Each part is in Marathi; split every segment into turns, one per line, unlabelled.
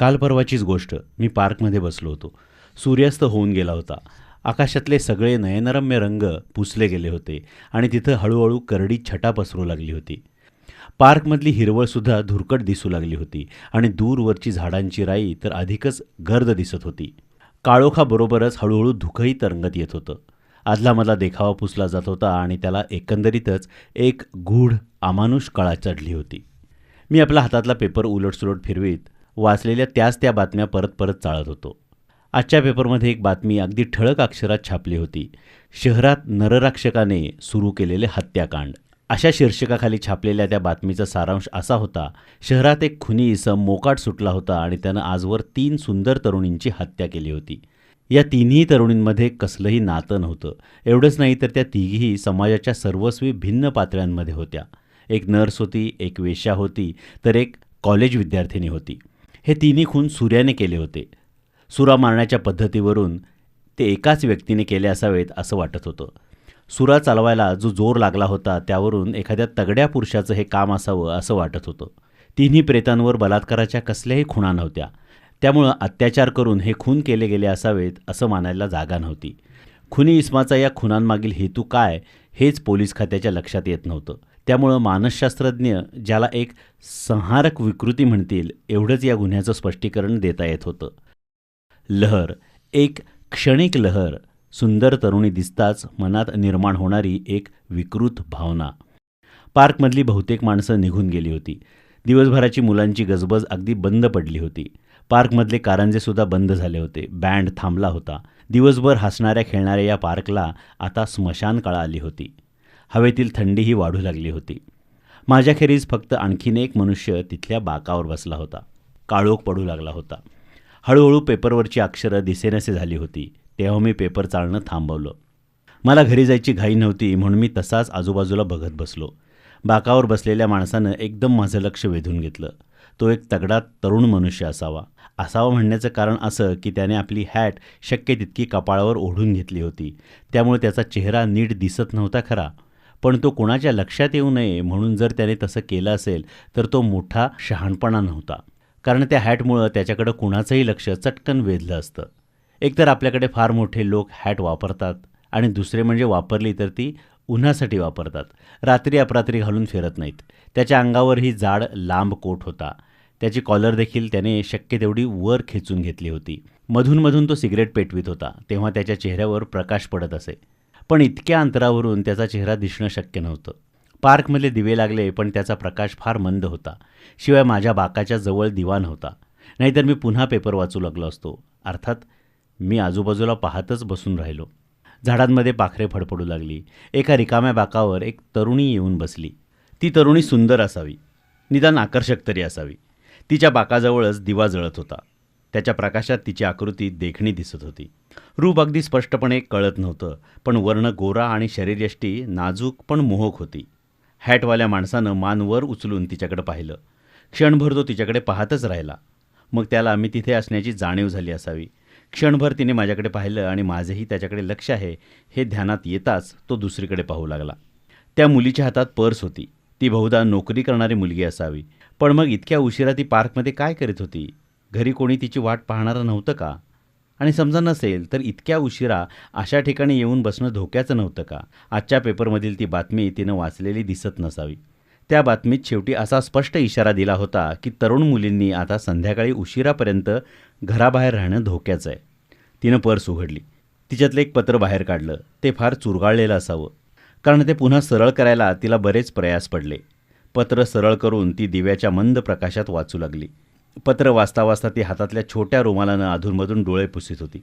काल परवाचीच गोष्ट. मी पार्कमध्ये बसलो होतो. सूर्यास्त होऊन गेला होता. आकाशातले सगळे नयनरम्य रंग पुसले गेले होते आणि तिथं हळूहळू करडी छटा पसरू लागली होती. पार्कमधली हिरवळसुद्धा धुरकट दिसू लागली होती आणि दूरवरची झाडांची राई तर अधिकच गर्द दिसत होती. काळोखाबरोबरच हळूहळू धुकंही तरंगत येत होतं. आदलामधला देखावा पुसला जात होता आणि त्याला एकंदरीतच एक गूढ अमानुष कळा चढली होती. मी आपला हातातला पेपर उलटसुलट फिरवीत वाचलेल्या त्याच त्या बातम्या परत परत चाळत होतो. आजच्या पेपरमध्ये एक बातमी अगदी ठळक अक्षरात छापली होती. शहरात नरराक्षकाने सुरू केलेले हत्याकांड. अशा शीर्षकाखाली छापलेल्या त्या बातमीचा सारांश असा होता शहरात एक खुनी इसम मोकाट सुटला होता आणि त्यानं आजवर तीन सुंदर तरुणींची हत्या केली होती. या तिन्ही तरुणींमध्ये कसलंही नातं नव्हतं. एवढंच नाही तर त्या तिघीही समाजाच्या सर्वस्वी भिन्न पातळ्यांमध्ये होत्या. एक नर्स होती एक वेश्या होती तर एक कॉलेज विद्यार्थिनी होती. हे तिन्ही खून सूर्याने केले होते. सुरा मारण्याच्या पद्धतीवरून ते एकाच व्यक्तीने केले असावेत असं वाटत होतं. सुरा चालवायला जो जोर लागला होता त्यावरून एखाद्या तगड्या पुरुषाचं हे काम असावं असं वाटत होतं. तिन्ही प्रेतांवर बलात्काराच्या कसल्याही खुणा नव्हत्या. त्यामुळं अत्याचार करून हे खून केले गेले असावेत असं मानायला जागा नव्हती. खुनी इस्माचा या खुनांमागील हेतू काय हेच पोलीस खात्याच्या लक्षात येत नव्हतं. त्यामुळं मानसशास्त्रज्ञ ज्याला एक संहारक विकृती म्हणतील एवढंच या गुन्ह्याचं स्पष्टीकरण देता येत होतं. लहर एक क्षणिक लहर सुंदर तरुणी दिसताच मनात निर्माण होणारी एक विकृत भावना. पार्कमधली बहुतेक माणसं निघून गेली होती. दिवसभराची मुलांची गजबज अगदी बंद पडली होती. पार्कमधले कारंजेसुद्धा बंद झाले होते. बँड थांबला होता. दिवसभर हसणाऱ्या खेळणाऱ्या या पार्कला आता स्मशान काळा आली होती. हवेतील थंडीही वाढू लागली होती. माझ्याखेरीज फक्त आणखीन एक मनुष्य तिथल्या बाकावर बसला होता. काळोख पडू लागला होता. हळूहळू पेपरवरची अक्षरं दिसेनसे झाली होती. तेव्हा मी पेपर चालणं थांबवलं. मला घरी जायची घाई नव्हती म्हणून मी तसाच आजूबाजूला बघत बसलो. बाकावर बसलेल्या माणसानं एकदम माझं लक्ष वेधून घेतलं. तो एक तगडा तरुण मनुष्य असावा. असावा म्हणण्याचं कारण असं की त्याने आपली हॅट शक्य तितकी कपाळावर ओढून घेतली होती. त्यामुळे त्याचा चेहरा नीट दिसत नव्हता खरा. पण तो कोणाच्या लक्षात येऊ नये म्हणून जर त्याने तसं केलं असेल तर तो मोठा शहाणपणा नव्हता. कारण त्या हॅटमुळं त्याच्याकडं कुणाचंही लक्ष चटकन वेधलं असतं. एकतर आपल्याकडे फार मोठे लोक हॅट वापरतात आणि दुसरे म्हणजे वापरली तर ती उन्हासाठी वापरतात. रात्री अपरात्री घालून फिरत नाहीत. त्याच्या अंगावरही जाड लांब कोट होता. त्याची कॉलर देखील त्याने शक्य तेवढी वर खेचून घेतली होती. मधूनमधून तो सिगरेट पेटवीत होता तेव्हा त्याच्या चेहऱ्यावर प्रकाश पडत असे. पण इतक्या अंतरावरून त्याचा चेहरा दिसणं शक्य नव्हतं. पार्कमधले दिवे लागले पण त्याचा प्रकाश फार मंद होता. शिवाय माझ्या बाकाच्या जवळ दिवा नव्हता नाहीतर मी पुन्हा पेपर वाचू लागलो असतो. अर्थात मी आजूबाजूला पाहतच बसून राहिलो. झाडांमध्ये पाखरे फडफडू लागली. एका रिकाम्या बाकावर एक तरुणी येऊन बसली. ती तरुणी सुंदर असावी. निदान आकर्षक तरी असावी. तिच्या बाकाजवळच दिवा जळत होता. त्याच्या प्रकाशात तिची आकृती देखणी दिसत होती. रूप अगदी स्पष्टपणे कळत नव्हतं. पण वर्ण गोरा आणि शरीरयष्टी नाजूक पण मोहक होती. हॅटवाल्या माणसानं मान वर उचलून तिच्याकडे पाहिलं. क्षणभर तो तिच्याकडे पाहतच राहिला. मग त्याला मी तिथे असण्याची जाणीव झाली असावी. क्षणभर तिने माझ्याकडे पाहिलं आणि माझेही त्याच्याकडे लक्ष आहे हे ध्यानात येताच तो दुसरीकडे पाहू लागला. त्या मुलीच्या हातात पर्स होती. ती बहुधा नोकरी करणारी मुलगी असावी. पण मग इतक्या उशिरा ती पार्कमध्ये काय करीत होती? घरी कोणी तिची वाट पाहणारं नव्हतं का? आणि समजा नसेल तर इतक्या उशिरा अशा ठिकाणी येऊन बसणं धोक्याचं नव्हतं का? आजच्या पेपरमधील ती बातमी तिनं वाचलेली दिसत नसावी. त्या बातमीत शेवटी असा स्पष्ट इशारा दिला होता की तरुण मुलींनी आता संध्याकाळी उशिरापर्यंत घराबाहेर राहणं धोक्याचं आहे. तिनं पर्स उघडली. तिच्यातलं एक पत्र बाहेर काढलं. ते फार चुरगाळलेलं असावं. कारण ते पुन्हा सरळ करायला तिला बरेच प्रयास पडले. पत्र सरळ करून ती दिव्याच्या मंद प्रकाशात वाचू लागली. पत्र वाचता वाचता ती हातातल्या छोट्या रुमालानं अधूनमधून डोळे पुसित होती.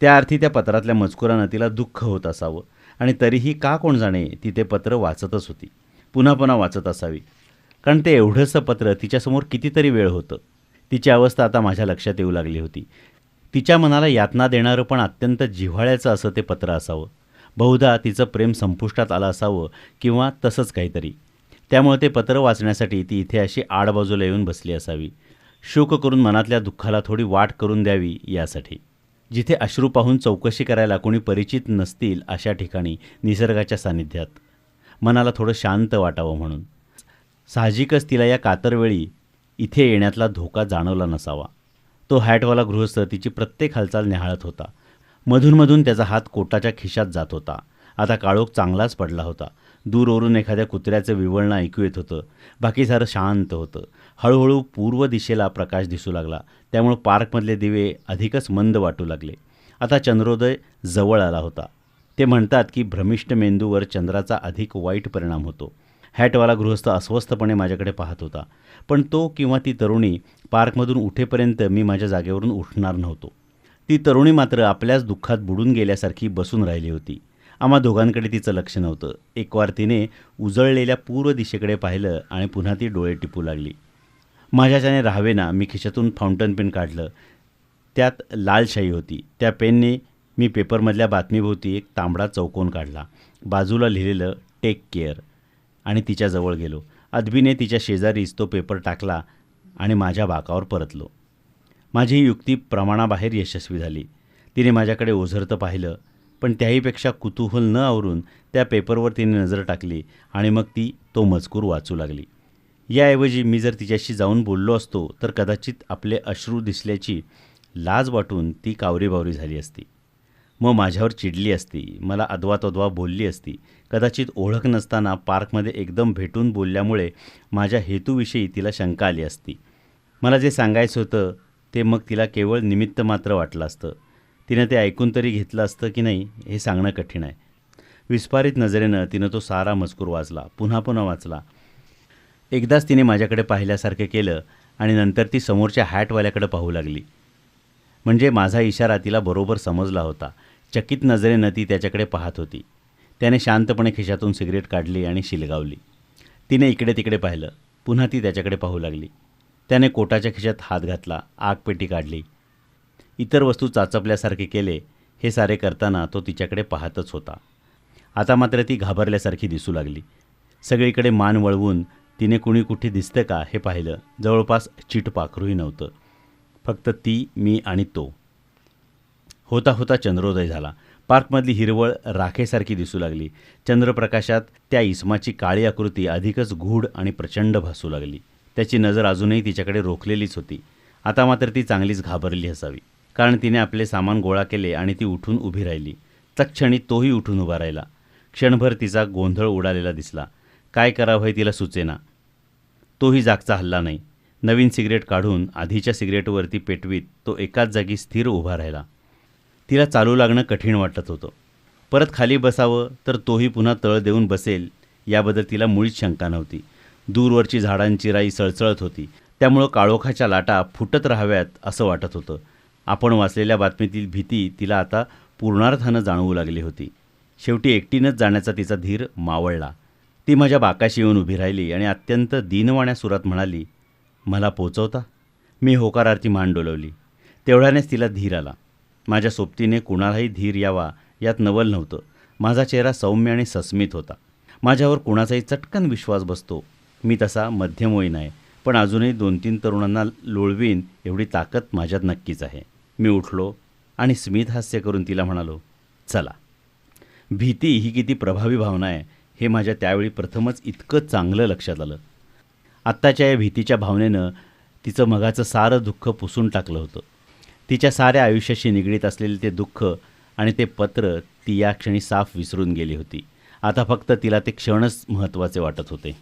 त्या अर्थी त्या पत्रातल्या मजकुरानं तिला दुःख होत असावं आणि तरीही का कोण जाणे ती ते पत्र वाचतच होती. पुन्हा पुन्हा वाचत असावी. कारण ते एवढंसं पत्र तिच्यासमोर कितीतरी वेळ होतं. तिची अवस्था आता माझ्या लक्षात येऊ लागली होती. तिच्या मनाला यातना देणारं पण अत्यंत जिव्हाळ्याचं असं ते पत्र असावं. बहुधा तिचं प्रेम संपुष्टात आलं असावं किंवा तसंच काहीतरी. त्यामुळे ते पत्र वाचण्यासाठी ती इथे अशी आडबाजूला येऊन बसली असावी. शोक करून मनातल्या दुःखाला थोडी वाट करून द्यावी यासाठी. जिथे अश्रू पाहून चौकशी करायला कोणी परिचित नसतील अशा ठिकाणी निसर्गाच्या सानिध्यात मनाला थोडं शांत वाटावं म्हणून. साहजिकच तिला या कातरवेळी इथे येण्यातला धोका जाणवला नसावा. तो हॅटवाला गृहस्थ तिची प्रत्येक हालचाल निहाळत होता. मधूनमधून त्याचा हात कोटाच्या खिशात जात होता. आता काळोख चांगलाच पडला होता. दूरवरून एखाद्या कुत्र्याचं विवळणं ऐकू येत होतं. बाकी सारं शांत होतं. हळूहळू पूर्व दिशेला प्रकाश दिसू लागला. त्यामुळं पार्कमधले दिवे अधिकच मंद वाटू लागले. आता चंद्रोदय जवळ आला होता. ते म्हणतात की भ्रमिष्ट मेंदूवर चंद्राचा अधिक वाईट परिणाम होतो. हॅटवाला गृहस्थ अस्वस्थपणे माझ्याकडे पाहत होता. पण तो किंवा ती तरुणी पार्कमधून उठेपर्यंत मी माझ्या जागेवरून उठणार नव्हतो. ती तरुणी मात्र आपल्याच दुःखात बुडून गेल्यासारखी बसून राहिली होती. आम्हा दोघांकडे तिचं लक्ष नव्हतं. एकवार तिने उजळलेल्या पूर्व दिशेकडे पाहिलं आणि पुन्हा ती डोळे टिपू लागली. माझ्याच्याने राहावेना मी खिशातून फाउंटन पेन काढलं. त्यात लालशाही होती. त्या पेनने मी पेपरमधल्या बातमीभोवती एक तांबडा चौकोन काढला. बाजूला लिहिलेलं टेक केअर आणि तिच्याजवळ गेलो. अदबीने तिच्या शेजारीच तो पेपर टाकला आणि माझ्या बाकावर परतलो. माझी ही युक्ती प्रमाणाबाहेर यशस्वी झाली. तिने माझ्याकडे ओझरतं पाहिलं पण त्याहीपेक्षा कुतूहल न आवरून त्या पेपरवर तिने नजर टाकली आणि मग ती तो मजकूर वाचू लागली. याऐवजी मी जर तिच्याशी जाऊन बोललो असतो तर कदाचित आपले अश्रू दिसल्याची लाज वाटून ती कावरीबावरी झाली असती. मग माझ्यावर चिडली असती मला अदवा तद्वा बोलली असती. कदाचित ओळख नसताना पार्कमध्ये एकदम भेटून बोलल्यामुळे माझ्या हेतूविषयी तिला शंका आली असती. मला जे सांगायचं होतं ते मग तिला केवळ निमित्त मात्र वाटलं असतं. तिनं ते ऐकून तरी घेतलं असतं की नाही हे सांगणं कठीण आहे. विस्फारित नजरेनं तिनं तो सारा मजकूर वाचला पुन्हा पुन्हा वाचला. एकदाच तिने माझ्याकडे पाहिल्यासारखं केलं आणि नंतर ती समोरच्या हॅटवाल्याकडे पाहू लागली. म्हणजे माझा इशारा तिला बरोबर समजला होता. चकित नजरेनं ती त्याच्याकडे पाहत होती. त्याने शांतपणे खिशातून सिगरेट काढली आणि शिलगावली. तिने इकडे तिकडे पाहिलं. पुन्हा ती त्याच्याकडे पाहू लागली. त्याने कोटाच्या खिशात हात घातला आगपेटी काढली. इतर वस्तू चाचपल्यासारखे केले हे सारे करताना तो तिच्याकडे पाहतच होता. आता मात्र ती घाबरल्यासारखी दिसू लागली. सगळीकडे मान वळवून तिने कुणी कुठे दिसतं का हे पाहिलं. जवळपास चिटपाखरूही नव्हतं. फक्त ती मी आणि तो. होता होता चंद्रोदय झाला. पार्कमधली हिरवळ राखेसारखी दिसू लागली. चंद्रप्रकाशात त्या इस्माची काळी आकृती अधिकच गूढ आणि प्रचंड भासू लागली. त्याची नजर अजूनही तिच्याकडे रोखलेलीच होती. आता मात्र ती चांगलीच घाबरली असावी. कारण तिने आपले सामान गोळा केले आणि ती उठून उभी राहिली. तत्क्षणी तोही उठून उभा राहिला. क्षणभर तिचा गोंधळ उडालेला दिसला. काय करावं हे तिला सुचेना. तोही जागचा हल्ला नाही. नवीन सिगरेट काढून आधीच्या सिगरेटवरती पेटवीत तो एकाच जागी स्थिर उभा राहिला. तिला चालू लागणं कठीण वाटत होतं. परत खाली बसावं तर तोही पुन्हा तळ देऊन बसेल याबद्दल तिला मुळीच शंका नव्हती. दूरवरची झाडांची राई सळसळत होती. त्यामुळं काळोखाच्या लाटा फुटत राहाव्यात असं वाटत होतं. आपण वाचलेल्या बातमीतील भीती तिला आता पूर्णार्थानं जाणवू लागली होती. शेवटी एकटीनंच जाण्याचा तिचा धीर मावळला. ती माझ्या बाकाशी येऊन उभी राहिली आणि अत्यंत दीनवाण्या सुरात म्हणाली मला पोचवता? मी होकारार्थी मान डोलवली. तेवढ्यानेच तिला धीर आला. माझ्या सोबतीने कुणालाही धीर यावा यात नवल नव्हतं. माझा चेहरा सौम्य आणि सस्मित होता. माझ्यावर कुणाचाही चटकन विश्वास बसतो. मी तसा मध्यमोही नाही पण अजूनही दोन तीन तरुणांना लोळवीन एवढी ताकद माझ्यात नक्कीच आहे. मी उठलो आणि स्मित हास्य करून तिला म्हणालो चला. भीती ही किती प्रभावी भावना आहे हे माझ्या त्यावेळी प्रथमच इतकं चांगलं लक्षात आलं. आत्ताच्या या भीतीच्या भावनेनं तिचं मगाचं सारं दुःख पुसून टाकलं होतं. तिच्या साऱ्या आयुष्याशी निगडीत असलेले ते दुःख आणि ते पत्र ती या क्षणी साफ विसरून गेली होती. आता फक्त तिला ते क्षणच महत्त्वाचे वाटत होते.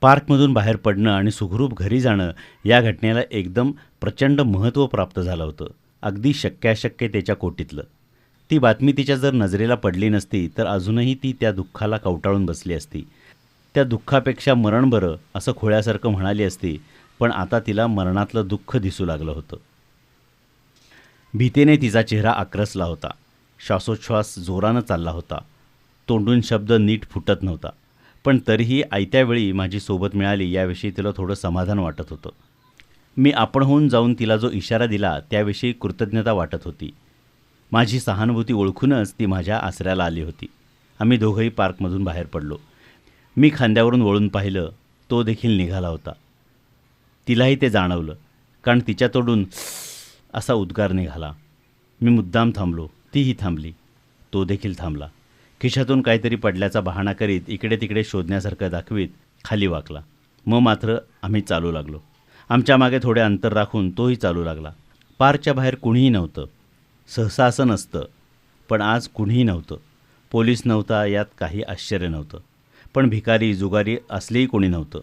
पार्कमधून बाहेर पडणं आणि सुखरूप घरी जाणं या घटनेला एकदम प्रचंड महत्त्व प्राप्त झालं होतं. अगदी शक्याशक्यतेच्या कोटीतलं. ती बातमी तिच्या जर नजरेला पडली नसती तर अजूनही ती त्या दुःखाला कवटाळून बसली असती. त्या दुःखापेक्षा मरण बरं असं खोळ्यासारखं म्हणाली असती पण आता तिला मरणातलं दुःख दिसू लागलं होतं. भीतीने तिचा चेहरा आक्रसला होता. श्वासोच्छ्वास जोरानं चालला होता. तोंडून शब्द नीट फुटत नव्हता. पण तरीही आयत्यावेळी माझी सोबत मिळाली याविषयी तिला थोडं समाधान वाटत होतं. मी आपण होऊन जाऊन तिला जो इशारा दिला त्याविषयी कृतज्ञता वाटत होती. माझी सहानुभूती ओळखूनच ती माझ्या आसऱ्याला आली होती. आम्ही दोघंही पार्कमधून बाहेर पडलो. मी खांद्यावरून वळून पाहिलं तो देखील निघाला होता. तिलाही ते जाणवलं कारण तिच्या तोडून असा उद्गार निघाला. मी मुद्दाम थांबलो तीही थांबली तो देखील थांबला. खिशातून काहीतरी पडल्याचा बहाणा करीत इकडे तिकडे शोधण्यासारखं दाखवीत खाली वाकला. मग मात्र आम्ही चालू लागलो. आमच्या मागे थोडे अंतर राखून तोही चालू लागला. पार्कच्या बाहेर कुणीही नव्हतं. सहसा असं नसतं. पण आज कुणीही नव्हतं. पोलीस नव्हता यात काही आश्चर्य नव्हतं. पण भिकारी जुगारी असलेही कोणी नव्हतं.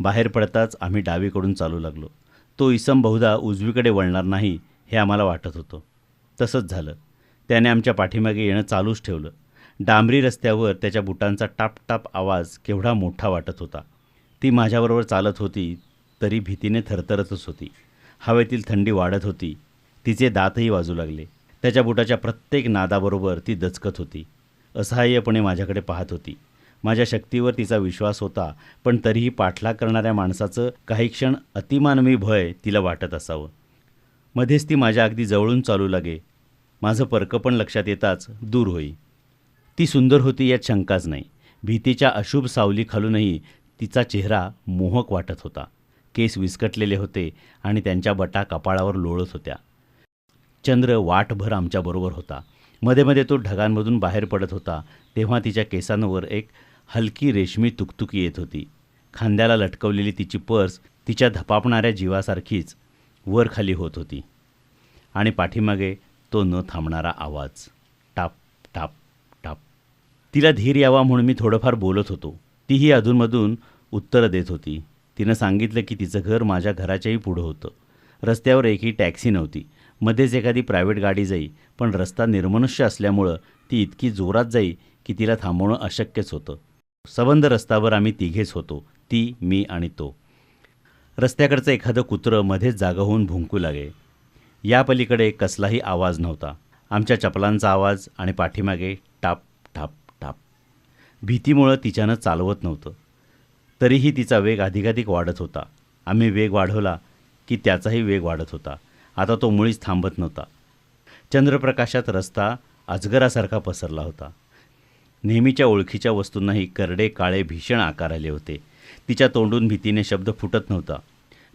बाहेर पडताच आम्ही डावीकडून चालू लागलो. तो इसम बहुधा उजवीकडे वळणार नाही हे आम्हाला वाटत होतं. तसंच झालं. त्याने आमच्या पाठीमागे येणं चालूच ठेवलं. डांबरी रस्त्यावर त्याच्या बुटांचा टापटाप आवाज केवढा मोठा वाटत होता. ती माझ्याबरोबर चालत होती तरी भीतीने थरथरतच होती. हवेतील थंडी वाढत होती. तिचे दातही वाजू लागले. त्याच्या बुटाच्या प्रत्येक नादाबरोबर ती दचकत होती. असहाय्यपणे माझ्याकडे पाहत होती. माझ्या शक्तीवर तिचा विश्वास होता पण तरीही पाठलाग करणाऱ्या माणसाचं काही क्षण अतिमानवी भय तिला वाटत असावं. मध्येच ती माझ्या अगदी जवळून चालू लागे. माझं परकपण लक्षात येताच दूर होई. ती सुंदर होती यात शंकाच नाही. भीतीच्या अशुभ सावलीखालूनही तिचा चेहरा मोहक वाटत होता. केस विस्कटलेले होते आणि त्यांच्या बटा कपाळावर लोळत होत्या. चंद्र वाटभर आमच्याबरोबर होता. मध्ये मध्ये तो ढगांमधून बाहेर पडत होता. तेव्हा तिच्या केसांवर एक हलकी रेशमी तुकतुकी येत होती. खांद्याला लटकवलेली तिची पर्स तिच्या धपापणाऱ्या जीवासारखीच वर खाली होत होती. आणि पाठीमागे तो न थांबणारा आवाज. टाप टाप टाप. तिला धीर यावा म्हणून मी थोडंफार बोलत होतो. तीही अधूनमधून उत्तरं देत होती. तिनं सांगितलं की तिचं घर माझ्या घराच्याही पुढं होतं. रस्त्यावर एकही टॅक्सी नव्हती. मध्येच एखादी प्रायव्हेट गाडी जाई पण रस्ता निर्मनुष्य असल्यामुळं ती इतकी जोरात जाई की तिला थांबवणं अशक्यच होतं. सबंध रस्त्यावर आम्ही तिघेच होतो ती मी आणि तो. रस्त्याकडचं एखादं कुत्रं मध्येच जागा होऊन भुंकू लागे. या पलीकडे कसलाही आवाज नव्हता. आमच्या चपलांचा आवाज आणि पाठीमागे टाप टाप टाप भीतीमुळं तिच्यानं चालवत नव्हतं. तरीही तिचा वेग अधिकाधिक वाढत होता. आम्ही वेग वाढवला की त्याचाही वेग वाढत होता. आता तो मुळीच थांबत नव्हता. चंद्रप्रकाशात रस्ता अजगरासारखा पसरला होता. नेहमीच्या ओळखीच्या वस्तूंनाही करडे काळे भीषण आकार आले होते. तिच्या तोंडून भीतीने शब्द फुटत नव्हता.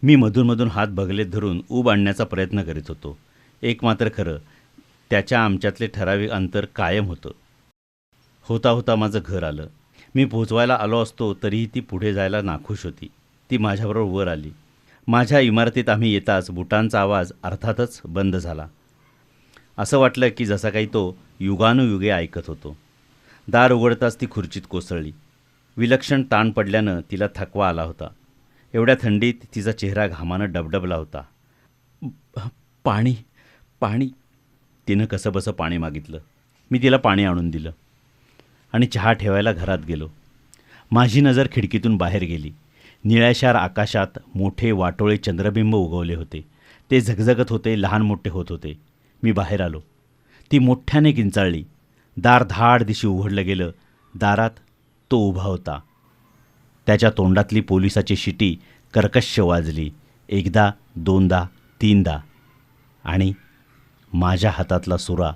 मी मधूनमधून हात बगलेत धरून ऊब आणण्याचा प्रयत्न करीत होतो. एक मात्र खरं त्याच्या आमच्यातले ठराविक अंतर कायम होतं. होता होता माझं घर आलं. मी पोचवायला आलो असतो तरीही ती पुढे जायला नाखुश होती. ती माझ्याबरोबर वर आली. माझ्या इमारतीत आम्ही येताच बुटांचा आवाज अर्थातच बंद झाला. असं वाटलं की जसा काही तो युगानुयुगे ऐकत होतो. दार उघडताच ती खुर्चीत कोसळली. विलक्षण ताण पडल्यानं तिला थकवा आला होता. एवढ्या थंडीत तिचा चेहरा घामानं डबडबला होता. "ब- पाणी पाणी. तिनं कसंबसं पाणी मागितलं. मी तिला पाणी आणून दिलं. आणि चहा ठेवायला घरात गेलो. माझी नजर खिडकीतून बाहेर गेली. निळ्याशार आकाशात मोठे वाटोळे चंद्रबिंब उगवले होते. ते झगझगत होते लहान मोठे होत होते. मी बाहेर आलो. ती मोठ्याने किंचाळली. दार धाड दिशी उघडलं गेलं. दारात तो उभा होता. त्याच्या तोंडातली पोलिसाची शिटी कर्कश्य वाजली. एकदा दोनदा तीनदा. आणि माझ्या हातातला सुरा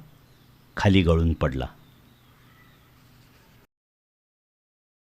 खाली गळून पडला.